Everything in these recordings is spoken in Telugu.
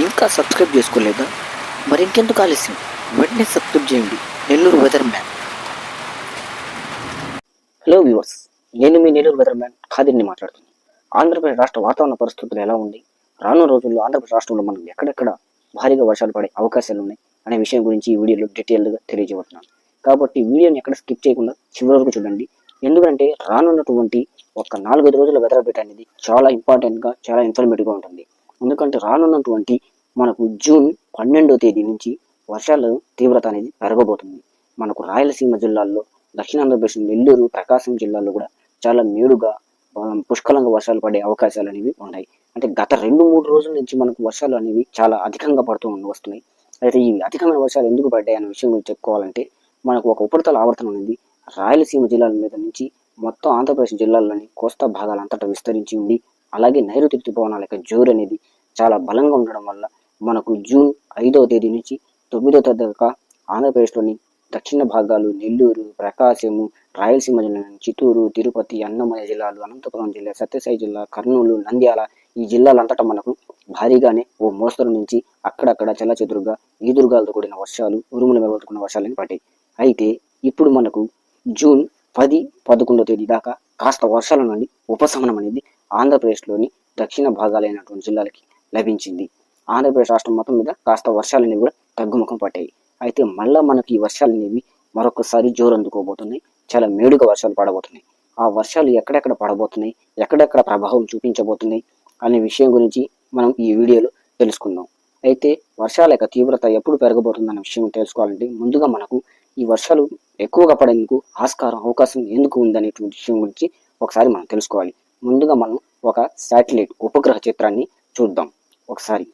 ఇంకా సబ్స్క్రైబ్ చేసుకోలేదా? మరి ఇంకెందుకు ఆలస్యం? వెంటనే సబ్స్క్రైబ్ చేయండి. Nellore weather man. Hello viewers నేను మీ నెల్లూరు వెదర్ మ్యాన్ ఖాదీర్ని మాట్లాడుతున్నాను ఆంధ్రప్రదేశ్ రాష్ట్ర వాతావరణ పరిస్థితులు ఎలా ఉంది? రానున్న రోజుల్లో ఆంధ్రప్రదేశ్ రాష్ట్రంలో మనం ఎక్కడెక్కడ భారీగా వర్షాలు పడే అవకాశాలు ఉన్నాయి అనే విషయం గురించి ఈ వీడియోలో డీటెయిల్గా తెలియజేస్తున్నాను కాబట్టి వీడియోని ఎక్కడ స్కిప్ చేయకుండా చివరి వరకు చూడండి. ఎందుకంటే రానున్నటువంటి ఒక నాలుగైదు రోజుల వెదర్ అప్డేట్ అనేది చాలా ఇంపార్టెంట్గా చాలా ఇన్ఫర్మేటివ్గా ఉంటుంది. ఎందుకంటే రానున్నటువంటి మనకు జూన్ పన్నెండో తేదీ నుంచి వర్షాల తీవ్రత అనేది పెరగబోతుంది. మనకు రాయలసీమ జిల్లాల్లో దక్షిణాంధ్రప్రదేశ్ నెల్లూరు ప్రకాశం జిల్లాల్లో కూడా చాలా మేడుగా పుష్కలంగా వర్షాలు పడే అవకాశాలు అనేవి ఉన్నాయి. అంటే గత రెండు మూడు రోజుల నుంచి మనకు వర్షాలు అనేవి చాలా అధికంగా పడుతూ వస్తున్నాయి. అయితే ఈ అధికమైన వర్షాలు ఎందుకు పడ్డాయి అనే విషయం గురించి చెప్పుకోవాలంటే మనకు ఒక ఉపరితల ఆవర్తనం అనేది రాయలసీమ జిల్లాల మీద నుంచి మొత్తం ఆంధ్రప్రదేశ్ జిల్లాల్లోని కోస్తా భాగాలంతటా విస్తరించి ఉండి అలాగే నైరుతి ఋతుపవనాల యొక్క జోరు అనేది చాలా బలంగా ఉండడం వల్ల మనకు జూన్ ఐదవ తేదీ నుంచి తొమ్మిదో తేదీ దాకా ఆంధ్రప్రదేశ్లోని దక్షిణ భాగాలు నెల్లూరు ప్రకాశము రాయలసీమ జిల్లా చిత్తూరు తిరుపతి అన్నమయ్య జిల్లాలు అనంతపురం జిల్లా సత్యసాయి జిల్లా కర్నూలు నంద్యాల ఈ జిల్లాలంతటా మనకు భారీగానే ఓ మోస్తరు నుంచి అక్కడక్కడ చెల్లచెదురుగా ఈదురుగాలతో కూడిన వర్షాలు ఉరుముల మెరుపుకున్న వర్షాలని పడ్డాయి. అయితే ఇప్పుడు మనకు జూన్ పది పదకొండో తేదీ దాకా కాస్త వర్షాల నుండి ఉపశమనం అనేది ఆంధ్రప్రదేశ్లోని దక్షిణ భాగాలైనటువంటి జిల్లాలకి లభించింది. ఆంధ్రప్రదేశ్ రాష్ట్రం మొత్తం మీద కాస్త వర్షాలు అనేవి కూడా తగ్గుముఖం పట్టాయి. అయితే మళ్ళీ మనకి ఈ వర్షాలు అనేవి మరొకసారి జోరు అందుకోబోతున్నాయి చాలా మేడుగా వర్షాలు పడబోతున్నాయి. ఆ వర్షాలు ఎక్కడెక్కడ పడబోతున్నాయి? ఎక్కడెక్కడ ప్రభావం చూపించబోతున్నాయి? అనే విషయం గురించి మనం ఈ వీడియోలో తెలుసుకుందాం. అయితే వర్షాల యొక్క తీవ్రత ఎప్పుడు పెరగబోతుందన్న విషయం తెలుసుకోవాలంటే ముందుగా మనకు ఈ వర్షాలు ఎక్కువగా పడేందుకు ఆస్కారం అవకాశం ఎందుకు ఉందనేటువంటి విషయం గురించి ఒకసారి మనం తెలుసుకోవాలి. ముందుగా మనం ఒక శాటిలైట్ ఉపగ్రహ చిత్రాన్ని చూద్దాం. ఒకసారి.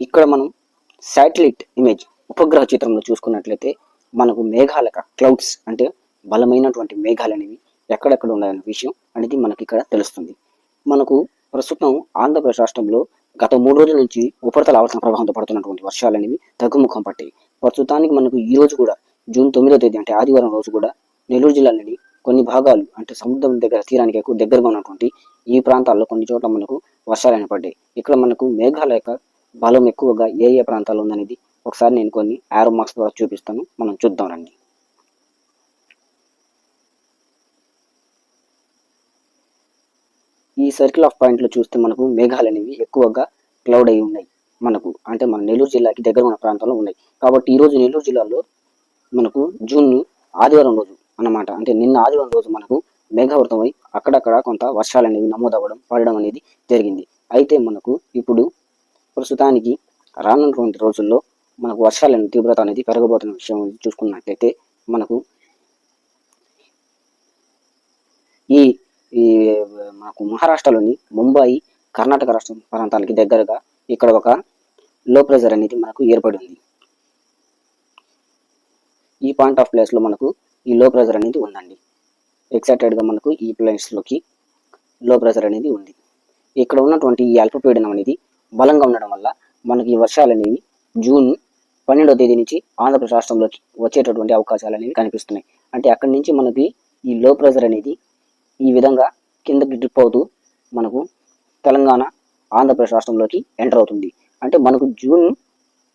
ఇక్కడ మనం శాటిలైట్ ఇమేజ్ ఉపగ్రహ చిత్రంలో చూసుకున్నట్లయితే మనకు మేఘాల క్లౌడ్స్ అంటే బలమైనటువంటి మేఘాలు అనేవి ఎక్కడెక్కడ ఉన్నాయన్న విషయం అనేది మనకి ఇక్కడ తెలుస్తుంది. మనకు ప్రస్తుతం ఆంధ్రప్రదేశ్ రాష్ట్రంలో గత మూడు రోజుల నుంచి ఉపరితల ఆవర్తన ప్రభావంతో పడుతున్నటువంటి వర్షాలు అనేవి తగ్గుముఖం పట్టాయి. ప్రస్తుతానికి మనకు ఈ రోజు కూడా జూన్ తొమ్మిదో తేదీ అంటే ఆదివారం రోజు కూడా నెల్లూరు జిల్లాలోని కొన్ని భాగాలు అంటే సముద్రం దగ్గర తీరానికి ఎక్కువ దగ్గరగా ఉన్నటువంటి ఈ ప్రాంతాల్లో కొన్ని చోట్ల మనకు వర్షాలు ఏర్పడ్డాయి. ఇక్కడ మనకు మేఘాల యొక్క బలం ఎక్కువగా ఏ ఏ ప్రాంతాల్లో ఉందనేది ఒకసారి నేను కొన్ని యారో మార్క్స్ ద్వారా చూపిస్తాను. మనం చూద్దాం రండి. ఈ సర్కిల్ ఆఫ్ పాయింట్లో చూస్తే మనకు మేఘాలు అనేవి ఎక్కువగా క్లౌడ్ అయి ఉన్నాయి మనకు అంటే మన నెల్లూరు జిల్లాకి దగ్గర ఉన్న ప్రాంతంలో ఉన్నాయి. కాబట్టి ఈ రోజు నెల్లూరు జిల్లాలో మనకు జూన్ ఆదివారం రోజు అన్నమాట. అంటే నిన్న ఆదివారం రోజు మనకు మేఘావృతమై అక్కడక్కడ కొంత వర్షాలు అనేవి నమోదవ్వడం పడడం అనేది జరిగింది. అయితే మనకు ఇప్పుడు ప్రస్తుతానికి రానున్నటువంటి రోజుల్లో మనకు వర్షాల తీవ్రత అనేది పెరగబోతున్న విషయం చూసుకున్నట్లయితే మనకు ఈ ఈ మనకు మహారాష్ట్రలోని ముంబాయి కర్ణాటక రాష్ట్ర ప్రాంతానికి దగ్గరగా ఇక్కడ ఒక లో ప్రెజర్ అనేది మనకు ఏర్పడి ఉంది. ఈ పాయింట్ ఆఫ్ ప్లేస్లో మనకు ఈ లో ప్రెజర్ అనేది ఉందండి. ఎక్సైటెడ్గా మనకు ఈ ప్లేస్లోకి లో ప్రెజర్ అనేది ఉంది. ఇక్కడ ఉన్నటువంటి ఈ అల్పపీడనం అనేది బలంగా ఉండడం వల్ల మనకి ఈ వర్షాలు అనేవి జూన్ పన్నెండో తేదీ నుంచి ఆంధ్రప్రదేశ్ రాష్ట్రంలోకి వచ్చేటటువంటి అవకాశాలు అనేవి కనిపిస్తున్నాయి. అంటే అక్కడి నుంచి మనకి ఈ లో ప్రెజర్ అనేది ఈ విధంగా కిందకి డ్రిప్ అవుతూ మనకు తెలంగాణ ఆంధ్రప్రదేశ్ రాష్ట్రంలోకి ఎంటర్ అవుతుంది. అంటే మనకు జూన్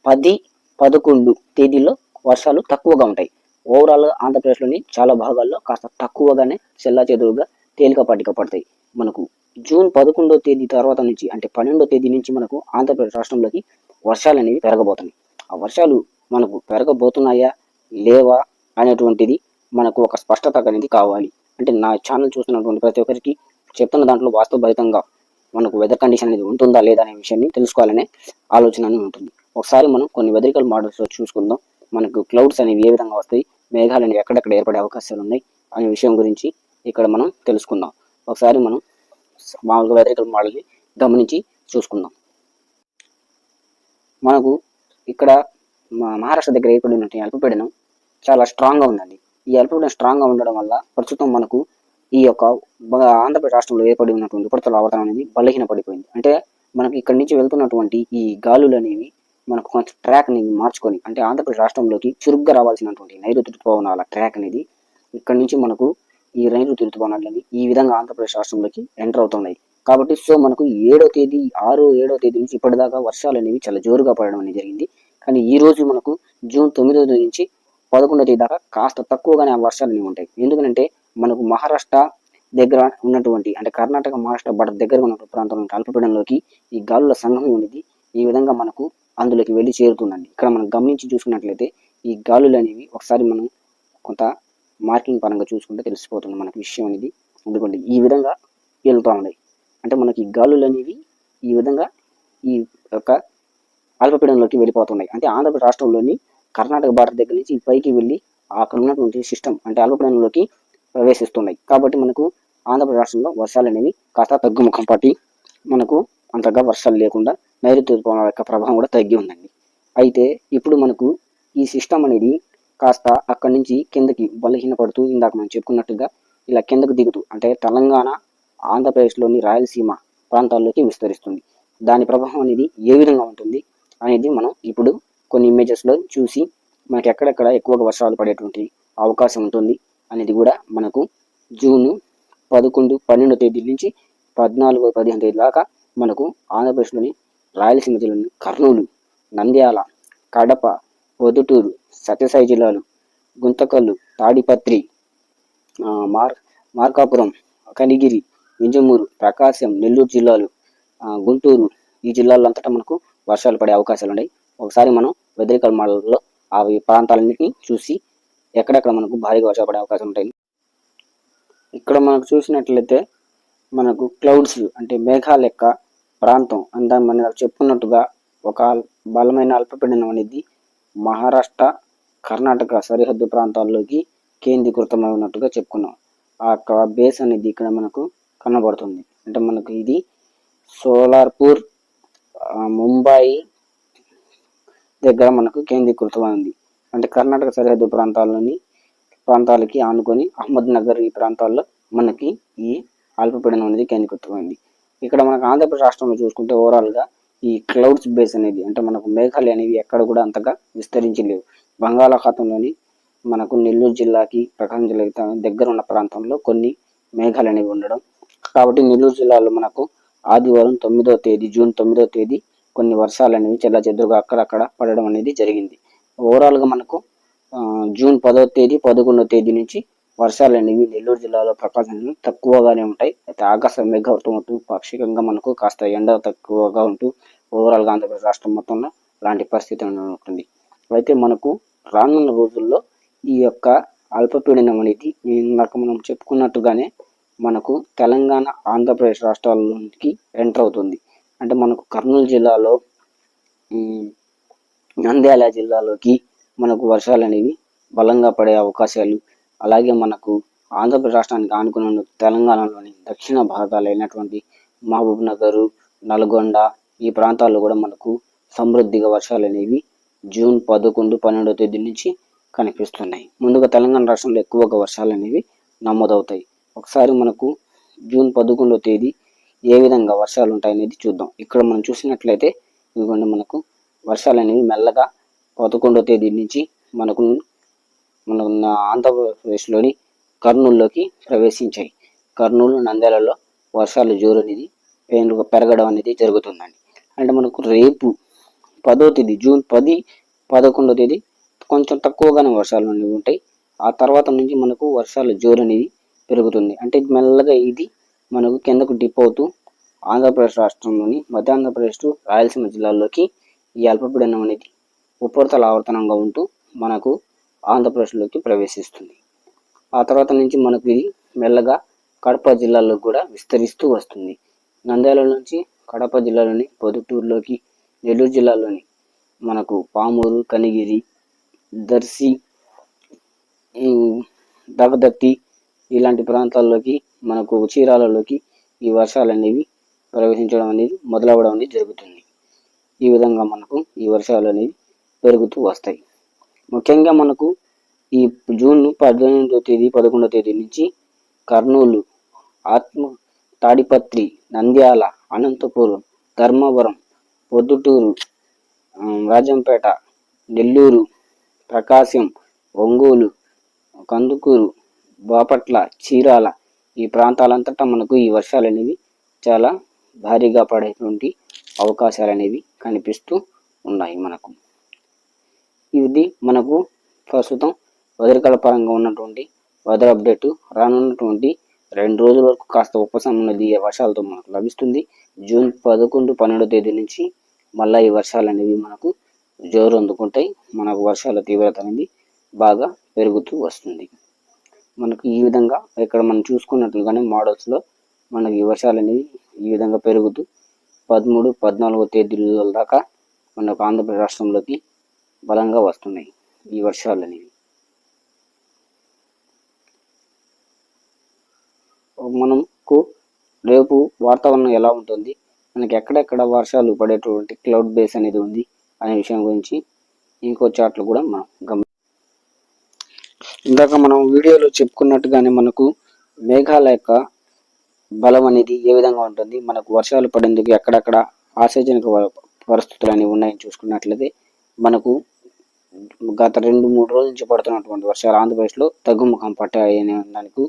పది పదకొండు తేదీల్లో వర్షాలు తక్కువగా ఉంటాయి. ఓవరాల్గా ఆంధ్రప్రదేశ్లోని చాలా భాగాల్లో కాస్త తక్కువగానే చెల్లా చెదురుగా తేలికపాటిగా పడతాయి. మనకు జూన్ పదకొండో తేదీ తర్వాత నుంచి అంటే పన్నెండో తేదీ నుంచి మనకు ఆంధ్రప్రదేశ్ రాష్ట్రంలోకి వర్షాలు అనేవి పెరగబోతున్నాయి. ఆ వర్షాలు మనకు పెరగబోతున్నాయా లేవా అనేటువంటిది మనకు ఒక స్పష్టత అనేది కావాలి. అంటే నా ఛానల్ చూస్తున్నటువంటి ప్రతి ఒక్కరికి చెప్తున్న దాంట్లో వాస్తవభరితంగా మనకు వెదర్ కండిషన్ అనేది ఉంటుందా లేదా అనే విషయాన్ని తెలుసుకోవాలనే ఆలోచన ఉంటుంది. ఒకసారి మనం కొన్ని వెదరికల్ మోడల్స్ చూసుకుందాం. మనకు క్లౌడ్స్ అనేవి ఏ విధంగా వస్తాయి మేఘాలు ఎక్కడెక్కడ ఏర్పడే అవకాశాలు ఉన్నాయి అనే విషయం గురించి ఇక్కడ మనం తెలుసుకుందాం. ఒకసారి మనం మామూలుగా వెదరికల్ మోడల్ని గమనించి చూసుకుందాం. మనకు ఇక్కడ మా మహారాష్ట్ర దగ్గర ఏర్పడినటువంటి అల్పపీడనం చాలా స్ట్రాంగ్గా ఉందండి. ఈ అల్పపీడనం స్ట్రాంగ్గా ఉండడం వల్ల ప్రస్తుతం మనకు ఈ యొక్క ఆంధ్రప్రదేశ్ రాష్ట్రంలో ఏర్పడి ఉన్నటువంటి ఉపరితల ఆవర్తనం అనేది బలహీన పడిపోయింది అంటే మనకి ఇక్కడి నుంచి వెళ్తున్నటువంటి ఈ గాలులు అనేవి మనకు కొంచెం ట్రాక్ అనేది మార్చుకొని అంటే ఆంధ్రప్రదేశ్ రాష్ట్రంలోకి చురుగ్గా రావాల్సినటువంటి నైరుతి ఋతుపవనాల ట్రాక్ అనేది ఇక్కడ నుంచి మనకు ఈ నైరుతి ఋతుపవనాలు ఈ విధంగా ఆంధ్రప్రదేశ్ రాష్ట్రంలోకి ఎంటర్ అవుతున్నాయి. కాబట్టి సో మనకు ఏడో తేదీ ఆరు ఏడో తేదీ నుంచి ఇప్పటిదాకా వర్షాలు అనేవి చాలా జోరుగా పడడం అనేది జరిగింది. కానీ ఈ రోజు మనకు జూన్ తొమ్మిదో తేదీ నుంచి పదకొండో తేదీ దాకా కాస్త తక్కువగానే ఆ వర్షాలు అనేవి ఉంటాయి. ఎందుకంటే మనకు మహారాష్ట్ర దగ్గర ఉన్నటువంటి అంటే కర్ణాటక మహారాష్ట్ర బడ దగ్గర ఉన్న ప్రాంతంలో అల్పపీడంలోకి ఈ గాలుల సంఘం ఉండేది ఈ విధంగా మనకు అందులోకి వెళ్ళి చేరుతుందండి ఇక్కడ మనం గమనించి చూసుకున్నట్లయితే ఈ గాలులు అనేవి ఒకసారి మనం కొంత మార్కింగ్ పరంగా చూసుకుంటే తెలిసిపోతుంది మనకి విషయం అనేది. ఎందుకంటే ఈ విధంగా వెళ్తూ ఉన్నాయి. అంటే మనకి ఈ గాలులు అనేవి ఈ విధంగా ఈ యొక్క అల్పపీడనంలోకి వెళ్ళిపోతున్నాయి. అంటే ఆంధ్రప్రదేశ్ రాష్ట్రంలోని కర్ణాటక బార్డర్ దగ్గర నుంచి ఈ పైకి వెళ్ళి అక్కడ ఉన్నటువంటి సిస్టమ్ అంటే అల్పపీడనంలోకి ప్రవేశిస్తున్నాయి. కాబట్టి మనకు ఆంధ్రప్రదేశ్ రాష్ట్రంలో వర్షాలు అనేవి కాస్త తగ్గుముఖం పట్టి మనకు అంతగా వర్షాలు లేకుండా నైరుతి ఋతుపవనాల యొక్క ప్రభావం కూడా తగ్గి ఉందండి. అయితే ఇప్పుడు మనకు ఈ సిస్టమ్ అనేది కాస్త అక్కడి నుంచి కిందకి బలహీనపడుతూ ఇందాక మనం చెప్పుకున్నట్టుగా ఇలా కిందకు దిగుతూ అంటే తెలంగాణ ఆంధ్రప్రదేశ్లోని రాయలసీమ ప్రాంతాల్లోకి విస్తరిస్తుంది. దాని ప్రభావం అనేది ఏ విధంగా ఉంటుంది అనేది మనం ఇప్పుడు కొన్ని ఇమేజెస్లో చూసి మనకి ఎక్కడెక్కడ ఎక్కువగా వర్షాలు పడేటువంటి అవకాశం ఉంటుంది అనేది కూడా మనకు జూన్ పదకొండు పన్నెండో తేదీ నుంచి పద్నాలుగు పదిహేను తేదీ దాకా మనకు ఆంధ్రప్రదేశ్లోని రాయలసీమ జిల్లాలోని కర్నూలు నంద్యాల కడప పొదుటూరు సత్యసాయి జిల్లాలు గుంతకల్లు తాడిపత్రి మార్ మార్కాపురం కనిగిరి నింజమూరు ప్రకాశం నెల్లూరు జిల్లాలు గుంటూరు ఈ జిల్లాలంతటా మనకు వర్షాలు పడే అవకాశాలు ఉన్నాయి. ఒకసారి మనం వెదరికల్ మోడల్లో ఆ ప్రాంతాలన్నింటినీ చూసి ఎక్కడెక్కడ మనకు భారీగా వర్షాలు పడే అవకాశం ఉంటాయి. ఇక్కడ మనకు చూసినట్లయితే మనకు క్లౌడ్స్ అంటే మేఘాల యొక్క ప్రాంతం. అంతా మనం చెప్పుకున్నట్టుగా ఒక బలమైన అల్పపీడనం అనేది మహారాష్ట్ర కర్ణాటక సరిహద్దు ప్రాంతాల్లోకి కేంద్రీకృతమై ఉన్నట్టుగా చెప్పుకున్నాం. ఆ యొక్క బేస్ అనేది ఇక్కడ మనకు కనబడుతుంది. అంటే మనకు ఇది సోలార్పూర్ ముంబాయి దగ్గర మనకు కేంద్రీకృతమైంది అంటే కర్ణాటక సరిహద్దు ప్రాంతాల్లోని ప్రాంతాలకి ఆనుకొని అహ్మద్ నగర్ ఈ ప్రాంతాల్లో మనకి ఈ అల్పపీడనం అనేది కేంద్రీకృతమైంది. ఇక్కడ మనకు ఆంధ్రప్రదేశ్ రాష్ట్రంలో చూసుకుంటే ఓవరాల్గా ఈ క్లౌడ్స్ బేస్ అనేది అంటే మనకు మేఘాలు అనేవి ఎక్కడ కూడా అంతగా విస్తరించి లేవు బంగాళాఖాతంలోని మనకు నెల్లూరు జిల్లాకి ప్రకాశం జిల్లాకి దగ్గర ఉన్న ప్రాంతంలో కొన్ని మేఘాలు అనేవి ఉండడం. కాబట్టి నెల్లూరు జిల్లాలో మనకు ఆదివారం తొమ్మిదో తేదీ జూన్ తొమ్మిదో తేదీ కొన్ని వర్షాలు అనేవి చెల్ల చెదురుగా అక్కడక్కడ పడడం అనేది జరిగింది. ఓవరాల్గా మనకు జూన్ పదో తేదీ పదకొండవ తేదీ నుంచి వర్షాలు అనేవి నెల్లూరు జిల్లాలో ప్రకాశం తక్కువగానే ఉంటాయి. అయితే ఆకాశం మేఘావృతం ఉంటూ పాక్షికంగా మనకు కాస్త ఎండ తక్కువగా ఉంటూ ఓవరాల్గా ఆంధ్రప్రదేశ్ రాష్ట్రం మొత్తంలో లాంటి పరిస్థితి ఉంటుంది. అయితే మనకు రానున్న రోజుల్లో ఈ యొక్క అల్పపీడనం అనేది ఇందాక మనం చెప్పుకున్నట్టుగానే మనకు తెలంగాణ ఆంధ్రప్రదేశ్ రాష్ట్రాలకి ఎంటర్ అవుతుంది. అంటే మనకు కర్నూలు జిల్లాలో నంద్యాల జిల్లాలోకి మనకు వర్షాలు అనేవి బలంగా పడే అవకాశాలు అలాగే మనకు ఆంధ్రప్రదేశ్ రాష్ట్రానికి ఆనుకున్న తెలంగాణలోని దక్షిణ భాగాలైనటువంటి మహబూబ్ నగర్ నల్గొండ ఈ ప్రాంతాల్లో కూడా మనకు సమృద్ధిగా వర్షాలు అనేవి జూన్ పదకొండు పన్నెండో తేదీ నుంచి కనిపిస్తున్నాయి. ముందుగా తెలంగాణ రాష్ట్రంలో ఎక్కువగా వర్షాలు అనేవి నమోదవుతాయి. ఒకసారి మనకు జూన్ పదకొండో తేదీ ఏ విధంగా వర్షాలు ఉంటాయనేది చూద్దాం. ఇక్కడ మనం చూసినట్లయితే ఇదిగోండి మనకు వర్షాలు అనేవి మెల్లగా పదకొండో తేదీ నుంచి మనకు మన ఆంధ్రప్రదేశ్లోని కర్నూలులోకి ప్రవేశించాయి. కర్నూలు నంద్యాలలో వర్షాలు జోరు అనేది పెరగడం అనేది జరుగుతుందండి. అంటే మనకు రేపు పదో తేదీ జూన్ పది పదకొండో తేదీ కొంచెం తక్కువగానే వర్షాలు అనేవి ఉంటాయి. ఆ తర్వాత నుంచి మనకు వర్షాల జోరు అనేది పెరుగుతుంది. అంటే మెల్లగా ఇది మనకు కిందకు డిప్ అవుతూ ఆంధ్రప్రదేశ్ రాష్ట్రంలోని మధ్య ఆంధ్రప్రదేశ్ టు రాయలసీమ జిల్లాల్లోకి ఈ అల్పపీడనం అనేది ఉపరితల ఆవర్తనంగా ఉంటూ మనకు ఆంధ్రప్రదేశ్లోకి ప్రవేశిస్తుంది. ఆ తర్వాత నుంచి మనకు ఇది మెల్లగా కడప జిల్లాలో కూడా విస్తరిస్తూ వస్తుంది. నంద్యాల నుంచి కడప జిల్లాలోని పొదుటూరులోకి నెల్లూరు జిల్లాలోని మనకు పామూరు కనిగిరి దర్శి ఈ దగదత్తి ఇలాంటి ప్రాంతాల్లోకి మనకు చీరాలలోకి ఈ వర్షాలు అనేవి ప్రవేశించడం అనేది మొదలవడం అనేది జరుగుతుంది. ఈ విధంగా మనకు ఈ వర్షాలు అనేవి పెరుగుతూ వస్తాయి. ముఖ్యంగా మనకు ఈ జూన్ పద్దెనిమిదో తేదీ పదకొండో తేదీ నుంచి కర్నూలు ఆత్మ తాడిపత్రి నంద్యాల అనంతపురం ధర్మవరం పొద్దుటూరు రాజంపేట నెల్లూరు ప్రకాశం ఒంగోలు కందుకూరు బాపట్ల చీరాల ఈ ప్రాంతాలంతటా మనకు ఈ వర్షాలు అనేవి చాలా భారీగా పడేటువంటి అవకాశాలు అనేవి కనిపిస్తూ ఉన్నాయి మనకు. ఇది మనకు ప్రస్తుతం వదరికల పరంగా ఉన్నటువంటి వెదర్ అప్డేట్ రానున్నటువంటి రెండు రోజుల వరకు కాస్త ఉపశమనం అనేది ఈ వర్షాలతో మనకు లభిస్తుంది. జూన్ పదకొండు పన్నెండో తేదీ నుంచి మళ్ళీ ఈ వర్షాలు అనేవి మనకు జోరు అందుకుంటాయి. మనకు వర్షాల తీవ్రత అనేది బాగా పెరుగుతూ వస్తుంది. మనకు ఈ విధంగా ఇక్కడ మనం చూసుకున్నట్లుగానే మోడల్స్లో మనకి ఈ వర్షాలు అనేవి ఈ విధంగా పెరుగుతూ పదమూడు పద్నాలుగో తేదీల దాకా మనకు ఆంధ్రప్రదేశ్ రాష్ట్రంలోకి బలంగా వస్తున్నాయి ఈ వర్షాలు అనేవి మనకు రేపు వాతావరణం ఎలా ఉంటుంది? మనకి ఎక్కడెక్కడ వర్షాలు పడేటువంటి క్లౌడ్ బేస్ అనేది ఉంది అనే విషయం గురించి ఇంకో చాట్లు కూడా మనం గమని ఇందాక మనం వీడియోలో చెప్పుకున్నట్టుగానే మనకు మేఘాల యొక్క బలం అనేది ఏ విధంగా ఉంటుంది? మనకు వర్షాలు పడేందుకు ఎక్కడెక్కడ ఆశాజనక పరిస్థితులు అనేవి ఉన్నాయని చూసుకున్నట్లయితే మనకు గత రెండు మూడు రోజుల నుంచి పడుతున్నటువంటి వర్షాలు ఆంధ్రప్రదేశ్లో తగ్గుముఖం పట్టాయనే దానికి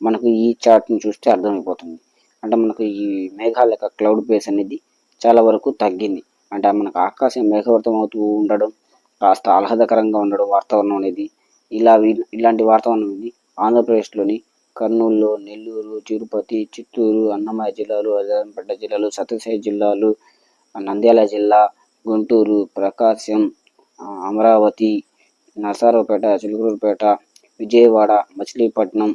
మనకు ఈ చార్ట్ని చూస్తే అర్థమైపోతుంది. అంటే మనకు ఈ మేఘాల యొక్క క్లౌడ్ బేస్ అనేది చాలా వరకు తగ్గింది. అంటే మనకు ఆకాశం మేఘవర్తం అవుతూ ఉండడం కాస్త ఆహ్లాదకరంగా ఉండడం వాతావరణం అనేది ఇలా వీ- ఇలాంటి వాతావరణం అనేది ఆంధ్రప్రదేశ్లోని కర్నూలు నెల్లూరు తిరుపతి చిత్తూరు అన్నమయ్య జిల్లాలు అజరంపేట జిల్లాలు సత్యసాయి జిల్లాలు నంద్యాల జిల్లా గుంటూరు ప్రకాశం అమరావతి నరసరావుపేట చిలుకూరుపేట విజయవాడ మచిలీపట్నం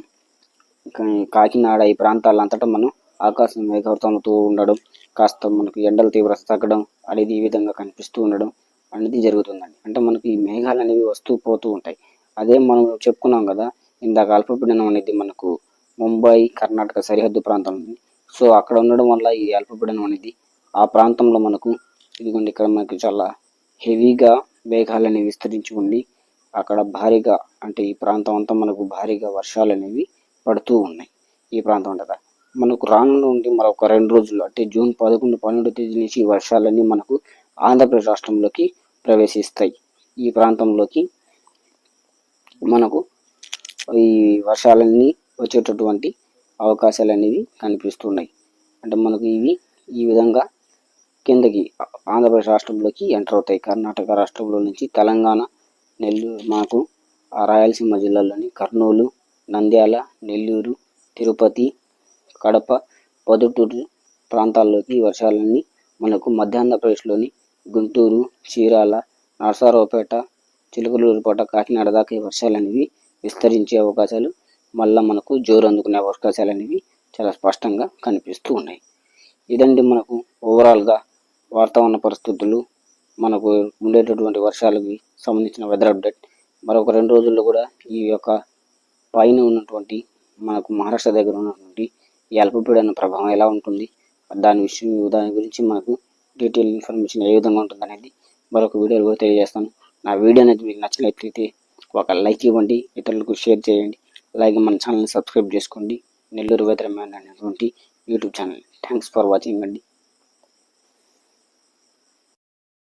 కాకినాడ ఈ ప్రాంతాలంతటా మనం ఆకాశం మేఘవర్తమవుతూ ఉండడం కాస్త మనకు ఎండల తీవ్రత తగ్గడం అనేది ఈ విధంగా కనిపిస్తూ ఉండడం అనేది జరుగుతుందండి. అంటే మనకు ఈ మేఘాలు అనేవి వస్తూ పోతూ ఉంటాయి. అదే మనం చెప్పుకున్నాం కదా ఇందాక అల్పపీడనం అనేది మనకు ముంబై కర్ణాటక సరిహద్దు ప్రాంతం సో అక్కడ ఉండడం వల్ల ఈ అల్పపీడనం అనేది ఆ ప్రాంతంలో మనకు ఇదిగోండి ఇక్కడ మనకి చాలా హెవీగా మేఘాలని అనేవి విస్తరించి ఉండి అక్కడ భారీగా అంటే ఈ ప్రాంతం అంతా మనకు భారీగా వర్షాలు అనేవి పడుతూ ఉన్నాయి. ఈ ప్రాంతం అంతా మనకు రానుండి మరొక రెండు రోజులు అంటే జూన్ పదకొండు పన్నెండు తేదీ నుంచి ఈ వర్షాలన్నీ మనకు ఆంధ్రప్రదేశ్ రాష్ట్రంలోకి ప్రవేశిస్తాయి. ఈ ప్రాంతంలోకి మనకు ఈ వర్షాలన్నీ వచ్చేటటువంటి అవకాశాలు అనేవి కనిపిస్తున్నాయి అంటే మనకు ఇవి ఈ విధంగా కిందకి ఆంధ్రప్రదేశ్ రాష్ట్రంలోకి ఎంటర్ అవుతాయి. కర్ణాటక రాష్ట్రంలో నుంచి తెలంగాణ నెల్లూరు మనకు రాయలసీమ జిల్లాలోని కర్నూలు నంద్యాల నెల్లూరు తిరుపతి కడప పొదుటూరు ప్రాంతాల్లోకి వర్షాలన్నీ మనకు మధ్య ఆంధ్రప్రదేశ్లోని గుంటూరు చీరాల నరసారావుపేట చిలుకలూరుపేట కాకినాడ దాకా ఈ వర్షాలు అనేవి విస్తరించే అవకాశాలు మళ్ళా మనకు జోరు అందుకునే అవకాశాలు అనేవి చాలా స్పష్టంగా కనిపిస్తూ ఉన్నాయి. ఇదండి మనకు ఓవరాల్గా వాతావరణ పరిస్థితులు మనకు ఉండేటటువంటి వర్షాలకి సంబంధించిన వెదర్ అప్డేట్ మరొక రెండు రోజుల్లో కూడా ఈ యొక్క పైన ఉన్నటువంటి మనకు మహారాష్ట్ర దగ్గర ఉన్నటువంటి ఈ అల్పపీడన ప్రభావం ఎలా ఉంటుంది దాని విషయం దాని గురించి మనకు డీటెయిల్ ఇన్ఫర్మేషన్ ఏ విధంగా ఉంటుంది అనేది మరొక వీడియోలో కూడా తెలియజేస్తాను. నా వీడియో అనేది మీకు నచ్చినట్లయితే ఒక లైక్ ఇవ్వండి ఇతరులకు షేర్ చేయండి అలాగే మన ఛానల్ని సబ్స్క్రైబ్ చేసుకోండి. నెల్లూరు వెదర్ మ్యాన్ అనేటువంటి YouTube channel thanks for watching అండి.